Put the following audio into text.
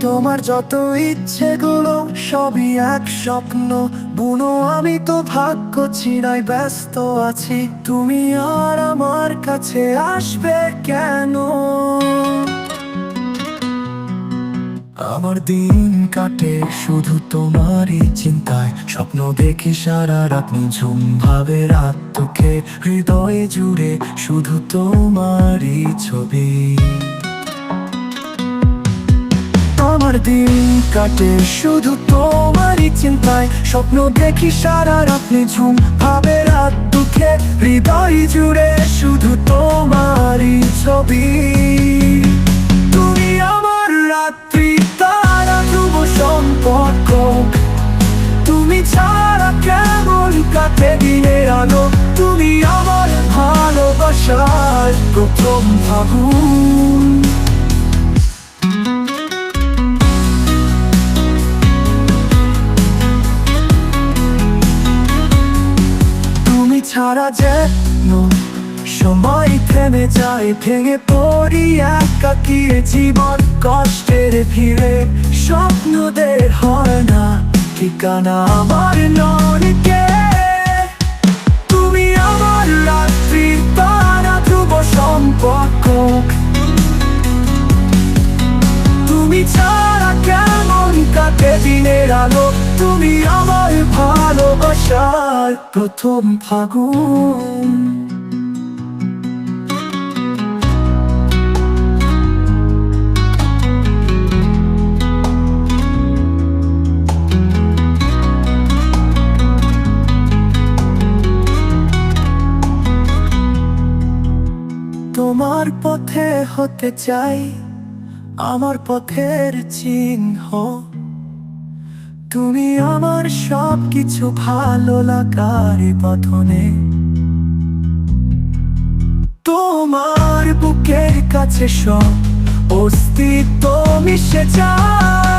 তোমার যত ইচ্ছেগুলো সবই এক স্বপ্ন। বুনো, আমি তো ভাগ্য চিনাই ব্যস্ত আছি। তুমি আর আমার কাছে আসবে কেন? আমার দিন কাটে শুধু তোমারই চিন্তায়। স্বপ্ন দেখি সারা রাত ঝুম ভাবে রাত তোকে। হৃদয়ে জুড়ে শুধু তোমারই ছবি। দিন কাটে শুধু তোমারই চিন্তায়। স্বপ্ন দেখি সারা রাত ঝুম ভাবে রাত দুঃখে হৃদয় জুড়ে শুধু তোমারই ছবি। তুমি আমার রাত্রি, তারা ধ্রুব সম্পর্ক। তুমি ছাড়া কেমন কাটে দিনের আলো। তুমি আমার ভালোবাসার প্রথম ফাগুন। ছাড়া যেন সময় থেমে যায়, ভেঙে পড়ি একাকি জীবন? কষ্টের ভিড়ে স্বপ্নদের হয় না, ঠিকানা আমার ননকে ভালোবাসার প্রথম ফাগুন। তোমার পথে হতে চাই আমার পথের চিহ্ন। তুমি আমার সব কিছু ভালো লাগার পথনে। তোমার বুকের কাছে সব অস্তিত্ব মিশে যায়।